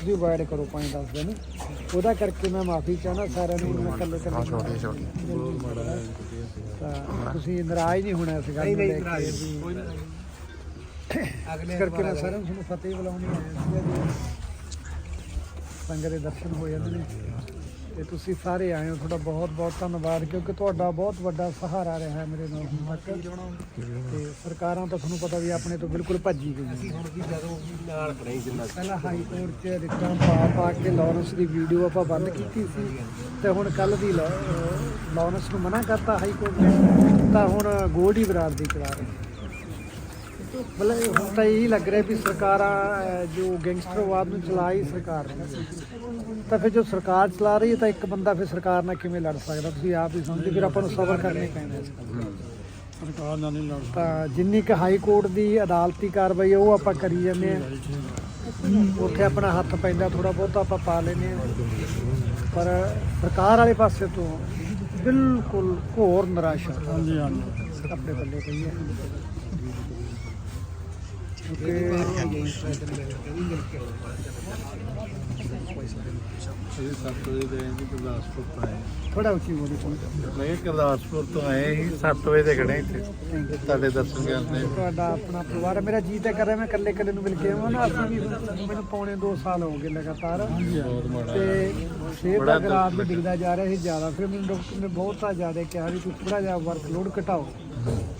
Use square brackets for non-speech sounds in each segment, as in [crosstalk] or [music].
ਤੁਸੀਂ ਅਵਾਇਡ ਕਰੋ 5-10 ਦਿਨ। ਉਹਦਾ ਕਰਕੇ ਮੈਂ ਮਾਫੀ ਚਾਹਨਾ ਸਾਰਿਆਂ ਨੂੰ ਮੈਂ ਇਕੱਲੇ ਹਾਂ ਇਕੱਲੇ ਛੋਟੀ ਛੋਟੀ ਤੁਸੀਂ ਨਾਰਾਜ਼ ਨਹੀਂ ਹੋਣਾ ਇਸ ਗੱਲ ਨੂੰ ਲੈ ਕੇ ਇਸ ਕਰਕੇ ਮੈਂ ਸਾਰਿਆਂ ਨੂੰ ਫਤਿਹ ਬੁਲਾਉਣੀ ਆਇਆ ਸੀਗਾ ਜੀ ਸੰਗਤ ਦੇ ਦਰਸ਼ਨ ਹੋ ਜਾਂਦੇ ਨੇ। ਤੇ ਤੁਸੀਂ ਸਾਰੇ ਆਏ ਹੋ ਤੁਹਾਡਾ ਬਹੁਤ ਬਹੁਤ ਧੰਨਵਾਦ ਕਿਉਂਕਿ ਤੁਹਾਡਾ ਬਹੁਤ ਵੱਡਾ ਸਹਾਰਾ ਰਿਹਾ ਹੈ ਮੇਰੇ ਨਾਲ ਹੁਣ ਤੱਕ। ਤੇ ਸਰਕਾਰਾਂ ਤਾਂ ਤੁਹਾਨੂੰ ਪਤਾ ਵੀ ਆਪਣੇ ਤੋਂ ਬਿਲਕੁਲ ਭੱਜੀ ਗਈਆਂ। ਅਸੀਂ ਹੁਣ ਵੀ ਜਦੋਂ ਨਾਲ ਖੜੇ ਜਿੰਨਾ ਪਹਿਲਾਂ ਹਾਈ ਕੋਰਟ 'ਚ ਰਿਟਾਂ ਪਾ ਪਾ ਕੇ ਲਾਰੈਂਸ ਦੀ ਵੀਡੀਓ ਆਪਾਂ ਬੰਦ ਕੀਤੀ ਸੀ ਤੇ ਹੁਣ ਕੱਲ ਦੀ ਲਾਰੈਂਸ ਨੂੰ ਮਨਾ ਕਰਤਾ ਹਾਈ ਕੋਰਟ ਨੇ ਤਾਂ ਹੁਣ ਗੋਲਡੀ ਬਰਾਦਰੀ ਚਲਾ ਰਹੇ ਮਤਲਬ ਹੁਣ ਤਾਂ ਇਹੀ ਲੱਗ ਰਿਹਾ ਵੀ ਸਰਕਾਰਾਂ ਜੋ ਗੈਂਗਸਟਰਵਾਦ ਨੂੰ ਚਲਾ ਹੀ ਸਰਕਾਰ ਨੇ ਤਾਂ ਫਿਰ ਜੋ ਸਰਕਾਰ ਚਲਾ ਰਹੀ ਹੈ ਤਾਂ ਇੱਕ ਬੰਦਾ ਫਿਰ ਸਰਕਾਰ ਨਾਲ ਕਿਵੇਂ ਲੜ ਸਕਦਾ? ਤੁਸੀਂ ਆਪ ਹੀ ਸਮਝੋ ਫਿਰ ਆਪਾਂ ਨੂੰ ਸਬਰ ਕਰਨੇ ਪੈਣਾ ਇਸ ਗੱਲ ਦਾ। ਸਰਕਾਰ ਨਾਲ ਨਹੀਂ ਲੜ ਤਾਂ ਜਿੰਨੀ ਕੁ ਹਾਈ ਕੋਰਟ ਦੀ ਅਦਾਲਤੀ ਕਾਰਵਾਈ ਹੈ ਉਹ ਆਪਾਂ ਕਰੀ ਜਾਂਦੇ ਆ। ਉੱਥੇ ਆਪਣਾ ਹੱਥ ਪੈਂਦਾ ਥੋੜਾ ਬਹੁਤ ਆਪਾਂ ਪਾ ਲੈਨੇ ਆ। ਪਰ ਸਰਕਾਰ ਵਾਲੇ ਪਾਸੇ ਤੋਂ ਬਿਲਕੁਲ ਘੋਰ ਨਿਰਾਸ਼ਾ। ਹਾਂਜੀ ਹਾਂਜੀ। ਆਪਣੇ ਬੱਲੇ ਪਈ ਹੈ ਇਹ ਸੱਤ ਵਜੇ ਦੇ ਆਏ ਜੀ ਗੁਰਦਾਸਪੁਰ ਤੋਂ ਆਏ ਥੋੜਾ ਉੱਚੀ ਬੋਲੀ ਸੁਣ ਮੈਂ ਕਿਹਾ ਗੁਰਦਾਸਪੁਰ ਤੋਂ ਆਏ ਸੀ 7 ਵਜੇ ਦੇ ਖੜੇ ਇੱਥੇ। ਤੁਹਾਡੇ ਦਰਸ਼ਨ ਕਰਦੇ ਤੁਹਾਡਾ ਆਪਣਾ ਪਰਿਵਾਰ ਹੈ। ਮੇਰਾ ਜੀ ਤਾਂ ਕਰ ਰਿਹਾ ਮੈਂ ਇਕੱਲੇ ਇਕੱਲੇ ਨੂੰ ਮਿਲ ਕੇ ਆਵਾਂ ਨਾ। ਅਸੀਂ ਵੀ ਮੈਨੂੰ ਪੌਣੇ 2 ਸਾਲ ਹੋ ਗਏ ਲਗਾਤਾਰ। ਬਹੁਤ ਮਾੜਾ ਤੇ ਬੜਾ ਡਿੱਗਦਾ ਜਾ ਰਿਹਾ ਸੀ ਜ਼ਿਆਦਾ। ਫਿਰ ਮੈਨੂੰ ਡਾਕਟਰ ਨੇ ਬਹੁਤਾ ਜ਼ਿਆਦਾ ਕਿਹਾ ਵੀ ਤੁਸੀਂ ਥੋੜਾ ਜਿਹਾ ਵਰਕਲੋਡ ਘਟਾਓ।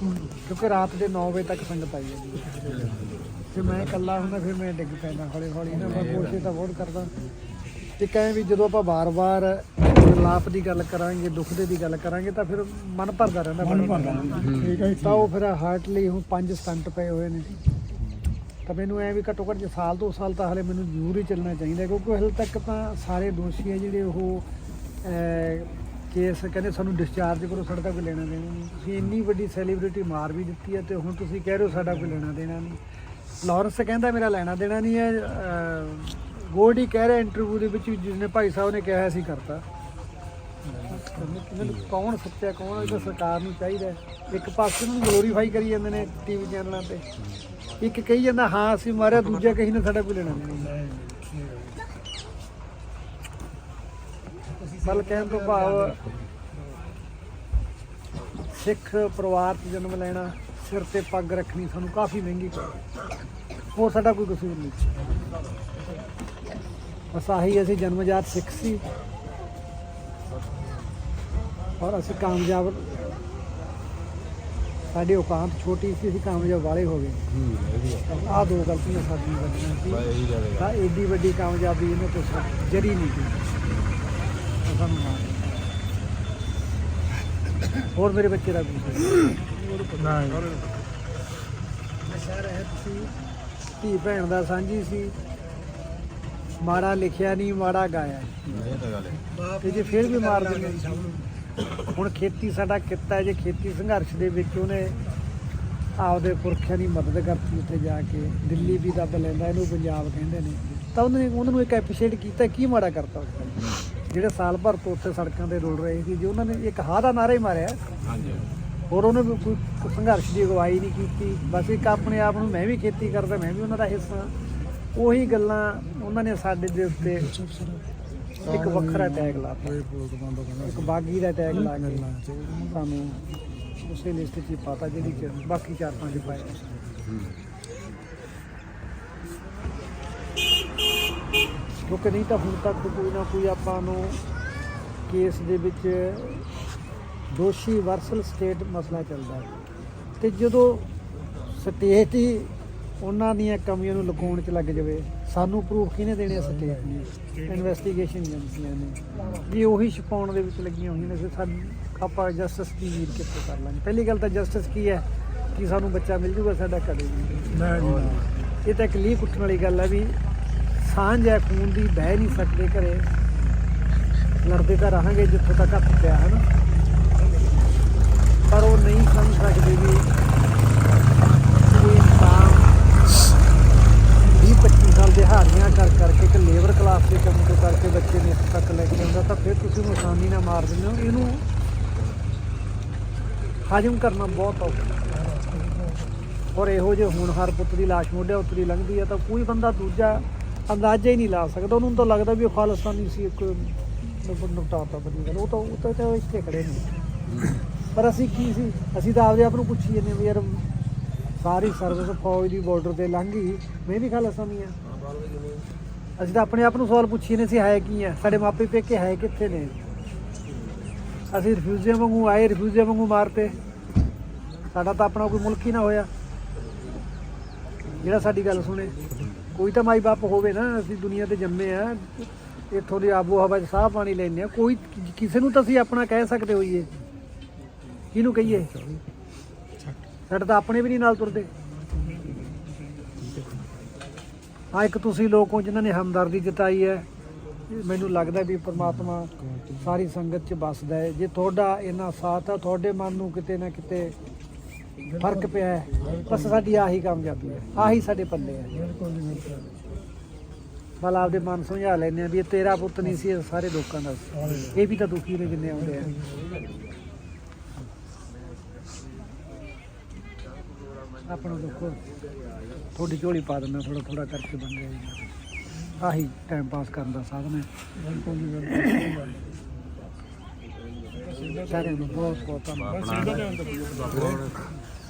ਕਿਉਂਕਿ ਰਾਤ ਦੇ 9 ਵਜੇ ਤੱਕ ਸੰਗਤ ਆਈ ਹੈ ਜੀ। ਤੇ ਮੈਂ ਇਕੱਲਾ ਹੁੰਦਾ ਫਿਰ ਮੈਂ ਡਿੱਗ ਪੈਂਦਾ ਹੌਲੀ ਹੌਲੀ ਨਾ ਮੈਂ ਕੋਸ਼ਿਸ਼ ਤਾਂ ਬਹੁਤ ਕਰਦਾ। ਤੇ ਕਹੇ ਵੀ ਜਦੋਂ ਆਪਾਂ ਬਾਰ-ਬਾਰ ਲਾਪ ਦੀ ਗੱਲ ਕਰਾਂਗੇ ਦੁੱਖ ਦੇ ਦੀ ਗੱਲ ਕਰਾਂਗੇ ਤਾਂ ਫਿਰ ਮਨ ਭਰਦਾ ਰਹਿੰਦਾ ਮਨ ਭਰਦਾ ਠੀਕ ਹੈ ਤਾਂ ਉਹ ਫਿਰ ਹਾਰਟ ਲਈ ਹੁਣ ਪੰਜ ਸਟੰਟ ਪਏ ਹੋਏ ਨੇ। ਤਾਂ ਮੈਨੂੰ ਐ ਵੀ ਘੱਟੋ ਘੱਟ ਜੇ ਸਾਲ ਦੋ ਸਾਲ ਤਾਂ ਹਲੇ ਮੈਨੂੰ ਜ਼ਰੂਰ ਹੀ ਚੱਲਣਾ ਚਾਹੀਦਾ ਕਿਉਂਕਿ ਹਲੇ ਤੱਕ ਤਾਂ ਸਾਰੇ ਦੋਸ਼ੀ ਆ ਜਿਹੜੇ ਉਹ ਕੇਸ ਕਹਿੰਦੇ ਸਾਨੂੰ ਡਿਸਚਾਰਜ ਕਰੋ, ਸਾਡਾ ਤਾਂ ਕੋਈ ਲੈਣਾ ਦੇਣਾ ਨਹੀਂ। ਤੁਸੀਂ ਇੰਨੀ ਵੱਡੀ ਸੈਲੀਬ੍ਰਿਟੀ ਮਾਰ ਵੀ ਦਿੱਤੀ ਹੈ ਤੇ ਹੁਣ ਤੁਸੀਂ ਕਹਿ ਰਹੇ ਹੋ ਸਾਡਾ ਕੋਈ ਲੈਣਾ ਦੇਣਾ ਨਹੀਂ। ਲਾਰੈਂਸ ਕਹਿੰਦਾ ਮੇਰਾ ਲੈਣਾ ਦੇਣਾ ਨਹੀਂ ਹੈ ਗੋਲਡੀ ਕਹਿ ਰਿਹਾ ਇੰਟਰਵਿਊ ਦੇ ਵਿੱਚ ਵੀ ਜਿਸਨੇ ਭਾਈ ਸਾਹਿਬ ਨੇ ਕਿਹਾ ਸੀ ਕਰਤਾ। ਮੈਨੂੰ ਕੌਣ ਸੱਚਾ, ਕੌਣ ਇਹ ਤਾਂ ਸਰਕਾਰ ਨੂੰ ਚਾਹੀਦਾ ਇੱਕ ਪਾਸੇ ਨੂੰ ਗਲੋਰੀਫਾਈ ਕਰੀ ਜਾਂਦੇ ਨੇ ਟੀਵੀ ਚੈਨਲਾਂ ਤੇ। ਇੱਕ ਕਹੀ ਜਾਂਦਾ, ਹਾਂ, ਅਸੀਂ ਮਾਰਿਆ, ਦੂਜਾ ਕਹੀ ਨਾ ਸਾਡਾ ਕੋਈ ਲੈਣਾ ਨਹੀਂ। ਬਲ ਕਹਿਣ ਤੋਂ ਭਾਵ ਸਿੱਖ ਪਰਿਵਾਰ 'ਚ ਜਨਮ ਲੈਣਾ ਸਿਰ ਤੇ ਪੱਗ ਰੱਖਣੀ ਸਾਨੂੰ ਕਾਫੀ ਮਹਿੰਗੀ ਪਈ ਹੋਰ ਸਾਡਾ ਕੋਈ ਕਸੂਰ ਨਹੀਂ ਬਸ ਆਹੀ ਅਸੀਂ ਜਨਮਜਾਤ ਸਿੱਖ ਸੀ। ਔਰ ਅਸੀਂ ਕਾਮਯਾਬ ਸਾਡੀ ਔਕਾਤ ਛੋਟੀ ਸੀ ਅਸੀਂ ਕਾਮਯਾਬ ਵਾਲੇ ਹੋ ਗਏ। ਆਹ ਦੋ ਗਲਤੀਆਂ ਸਾਡੀਆਂ ਵੱਡੀਆਂ ਸੀ। ਤਾਂ ਏਡੀ ਵੱਡੀ ਕਾਮਯਾਬੀ ਇਹਨੇ ਸਾ- ਜਰੀ ਨਹੀਂ ਕੀਤੀ। ਹੈ। [coughs] ਹੋਰ ਮੇਰੇ ਬੱਚੇ? ਦਾ ਕੁਝ ਨਸ਼ਾ ਰਹਿ ਤੁਸੀਂ ਧੀ ਭੈਣ ਦਾ ਸਾਂਝੀ ਸੀ। ਮਾੜਾ ਲਿਖਿਆ ਨਹੀਂ ਮਾੜਾ ਗਾਇਆ ਤੇ ਜੇ ਫਿਰ ਵੀ ਮਾਰ ਦਿੰਦੇ ਨੇ ਨੂੰ। ਹੁਣ ਖੇਤੀ ਸਾਡਾ ਕਿੱਤਾ ਹੈ ਜੇ ਖੇਤੀ ਸੰਘਰਸ਼ ਦੇ ਵਿੱਚ ਉਹਨੇ ਆਪਦੇ ਪੁਰਖਿਆਂ ਦੀ ਮਦਦ ਕਰਤੀ ਉੱਥੇ ਜਾ ਕੇ ਦਿੱਲੀ ਵੀ ਦੱਬ ਲੈਂਦਾ ਇਹਨੂੰ ਪੰਜਾਬ ਕਹਿੰਦੇ ਨੇ। ਤਾਂ ਉਹਨਾਂ ਨੇ ਉਹਨਾਂ ਨੂੰ ਇੱਕ ਐਪਰੀਸ਼ੀਏਟ ਕੀਤਾ ਕੀ ਮਾੜਾ ਕਰਤਾ ਉਸ ਨੇ ਜਿਹੜੇ ਸਾਲ ਭਰ ਤੋਂ ਉੱਥੇ ਸੜਕਾਂ ਤੇ ਰੁਲ ਰਹੇ ਸੀ, ਜੇ ਉਹਨਾਂ ਨੇ ਇੱਕ ਹਾਂ ਦਾ ਨਾਰਾ ਹੀ ਮਾਰਿਆ, ਹੋਰ ਉਹਨੇ ਵੀ ਕੋਈ ਸੰਘਰਸ਼ ਦੀ ਅਗਵਾਈ ਨਹੀਂ ਕੀਤੀ। ਬਸ ਇੱਕ ਆਪਣੇ ਆਪ ਨੂੰ ਮੈਂ ਵੀ ਖੇਤੀ ਕਰਦਾ, ਮੈਂ ਵੀ ਉਹਨਾਂ ਦਾ ਹਿੱਸਾ। ਉਹੀ ਗੱਲਾਂ ਉਹਨਾਂ ਨੇ ਸਾਡੇ ਦੇ ਉੱਤੇ ਇੱਕ ਵੱਖਰਾ ਟੈਗ ਲਾਤਾ ਇੱਕ ਬਾਗੀ ਦਾ ਟੈਗ ਲਾ ਕੇ ਸਾਨੂੰ ਉਸੇ ਲਿਸਟ 'ਚ ਪਾਤਾ ਜਿਹੜੀ ਕਿ ਬਾਕੀ ਚਾਰ ਪੰਜ ਪਾਏ। ਕਿਉਂਕਿ ਨਹੀਂ ਤਾਂ ਹੁਣ ਤੱਕ ਕੋਈ ਨਾ ਕੋਈ ਆਪਾਂ ਨੂੰ ਕੇਸ ਦੇ ਵਿੱਚ ਦੋਸ਼ੀ ਵਰਸਲ ਸਟੇਟ ਮਸਲਾ ਚੱਲਦਾ ਹੈ। ਤੇ ਜਦੋਂ ਸਟੇਟ ਹੀ ਉਹਨਾਂ ਦੀਆਂ ਕਮੀਆਂ ਨੂੰ ਲੁਕਾਉਣ 'ਚ ਲੱਗ ਜਾਵੇ ਸਾਨੂੰ ਪ੍ਰੂਫ ਕਿਹਨੇ ਦੇਣੇ ਸਟੇਟ ਨੇ? ਇਨਵੈਸਟੀਗੇਸ਼ਨ ਏਜੰਸੀਆਂ ਨੇ। ਜੇ ਉਹੀ ਛਪਾਉਣ ਦੇ ਵਿੱਚ ਲੱਗੀਆਂ ਹੋਈਆਂ ਨੇ ਸਾਨੂੰ ਆਪਾਂ ਜਸਟਿਸ ਦੀ ਉਮੀਦ ਕਿੱਥੋਂ ਕਰ ਲਾਂਗੇ? ਪਹਿਲੀ ਗੱਲ ਤਾਂ ਜਸਟਿਸ ਕੀ ਹੈ? ਕਿ ਸਾਨੂੰ ਬੱਚਾ ਮਿਲ ਜੂਗਾ ਸਾਡਾ ਕਦੇ ਨਹੀਂ। ਇਹ ਤਾਂ ਇੱਕ ਲੀਕ ਉੱਠਣ ਵਾਲੀ ਗੱਲ ਹੈ ਵੀ ਸਾਂਝ ਹੈ, ਖੂਨ ਦੀ ਬਹਿ ਨਹੀਂ ਸਕਦੇ ਘਰੇ। ਲੜਦੇ ਤਾਂ ਰਹਾਂਗੇ ਜਿੱਥੋਂ ਤੱਕ ਹੱਥ ਪਿਆ, ਹੈ ਨਾ? ਪਰ ਉਹ ਨਹੀਂ ਸਮਝ ਸਕਦੇ ਵੀ ਕੋਈ ਇਨਸਾਨ 20 25 ਸਾਲ ਦਿਹਾੜੀਆਂ ਕਰ ਕਰਕੇ ਇੱਕ ਲੇਬਰ ਕਲਾਸ ਦੇ ਕੰਮ ਤੋਂ ਕਰਕੇ ਬੱਚੇ ਨੇ ਇੱਥੇ ਤੱਕ ਲੈ ਕੇ ਆਉਂਦਾ, ਤਾਂ ਫਿਰ ਤੁਸੀਂ ਉਹਨੂੰ ਆਸਾਨੀ ਨਾਲ ਮਾਰ ਦਿੰਦੇ ਹੋ। ਇਹਨੂੰ ਹਜਮ ਕਰਨਾ ਬਹੁਤ ਔਖਾ ਔਰ ਇਹੋ ਜਿਹੇ ਹੋਣਹਾਰ ਪੁੱਤ ਦੀ ਲਾਸ਼ ਮੋਢੇ ਉੱਤਰੀ ਲੰਘਦੀ ਹੈ, ਤਾਂ ਕੋਈ ਬੰਦਾ ਦੂਜਾ ਅੰਦਾਜ਼ਾ ਹੀ ਨਹੀਂ ਲਾ ਸਕਦਾ। ਉਹਨੂੰ ਤਾਂ ਲੱਗਦਾ ਵੀ ਉਹ ਖਾਲਸਤਾਨੀ ਸੀ, ਇੱਕ ਨੁਕਤਾਤਾ ਬਣੀ ਗੱਲ ਉਹ ਤਾਂ ਉਹ ਤਾਂ ਇੱਥੇ ਖੜੇ ਨੇ। ਪਰ ਅਸੀਂ ਕੀ ਸੀ? ਅਸੀਂ ਤਾਂ ਆਪਦੇ ਆਪ ਨੂੰ ਪੁੱਛੀ ਜਾਂਦੇ ਵੀ ਯਾਰ, ਸਾਰੀ ਸਰਵਿਸ ਫੌਜ ਦੀ ਬਾਰਡਰ ਤੇ ਲੰਘ ਗਈ। ਮੈਂ ਵੀ ਖਾਲਸਤਾਨੀ ਆ ਅਸੀਂ ਤਾਂ ਆਪਣੇ ਆਪ ਨੂੰ ਸਵਾਲ ਪੁੱਛੀ ਨੇ ਸੀ, ਹੈ ਕੀ ਆ ਸਾਡੇ ਮਾਪੇ ਪੇਕੇ ਹੈ ਕਿੱਥੇ ਨੇ? ਅਸੀਂ ਰਿਫਿਊਜੀਆਂ ਵਾਂਗੂ ਆਏ ਰਿਫਿਊਜੀਆਂ ਵਾਂਗੂ ਮਾਰਤੇ ਸਾਡਾ ਤਾਂ ਆਪਣਾ ਕੋਈ ਮੁਲਕ ਹੀ ਨਾ ਹੋਇਆ। ਜਿਹੜਾ ਸਾਡੀ ਗੱਲ ਸੁਣੇ। ਕੋਈ ਤਾਂ ਮਾਈ ਬਾਪ ਹੋਵੇ ਨਾ, ਅਸੀਂ ਦੁਨੀਆ ਤੇ ਜੰਮੇ ਆ, ਇੱਥੋਂ ਦੀ ਆਬੋ ਹਵਾ 'ਚ ਸਾਹ ਪਾਣੀ ਲੈਂਦੇ ਆ, ਕੋਈ ਕਿਸੇ ਨੂੰ ਤਾਂ ਅਸੀਂ ਆਪਣਾ ਕਹਿ ਸਕਦੇ ਹੋਈਏ। ਕਿਹਨੂੰ ਕਹੀਏ? ਸਾਡੇ ਤਾਂ ਆਪਣੇ ਵੀ ਨਹੀਂ ਨਾਲ ਤੁਰਦੇ। ਆ ਇੱਕ ਤੁਸੀਂ ਲੋਕ ਹੋ ਜਿਨ੍ਹਾਂ ਨੇ ਹਮਦਰਦੀ ਜਤਾਈ ਹੈ, ਮੈਨੂੰ ਲੱਗਦਾ ਵੀ ਪ੍ਰਮਾਤਮਾ ਸਾਰੀ ਸੰਗਤ 'ਚ ਵੱਸਦਾ ਹੈ। ਜੇ ਤੁਹਾਡਾ ਇਹਨਾਂ ਸਾਥ ਆ, ਤੁਹਾਡੇ ਮਨ ਨੂੰ ਕਿਤੇ ਨਾ ਕਿਤੇ ਫ਼ਰਕ ਪਿਆ ਹੈ। ਬਸ ਸਾਡੀ ਆਹੀ ਕਾਮਯਾਬੀ ਹੈ। ਆਹੀ ਸਾਡੇ ਪੱਲੇ ਹੈ। ਬਲ ਆਪਦੇ ਮਨ ਸਮਝਾ ਲੈਂਦੇ ਆ ਵੀ ਇਹ ਤੇਰਾ ਪੁੱਤ ਨਹੀਂ ਸੀ, ਇਹ ਸਾਰੇ ਲੋਕਾਂ ਦਾ ਸੀ। ਇਹ ਵੀ ਤਾਂ ਦੁਖੀ ਨੇ ਜਿੰਨੇ ਆਉਂਦੇ ਆ। ਆਪਣਾ ਦੁੱਖ ਥੋੜੀ ਝੋਲੀ ਪਾ ਦਿੰਦਾ ਥੋੜਾ ਥੋੜਾ ਕਰਕੇ ਬਣ ਗਿਆ ਜੀ। ਆਹੀ ਟਾਈਮ ਪਾਸ ਕਰਨ ਦਾ ਸਾਧਨ ਹੈ। ਸਾਰਿਆਂ ਨੂੰ ਬਹੁਤ ਬਹੁਤ ਧੰਨਵਾਦ।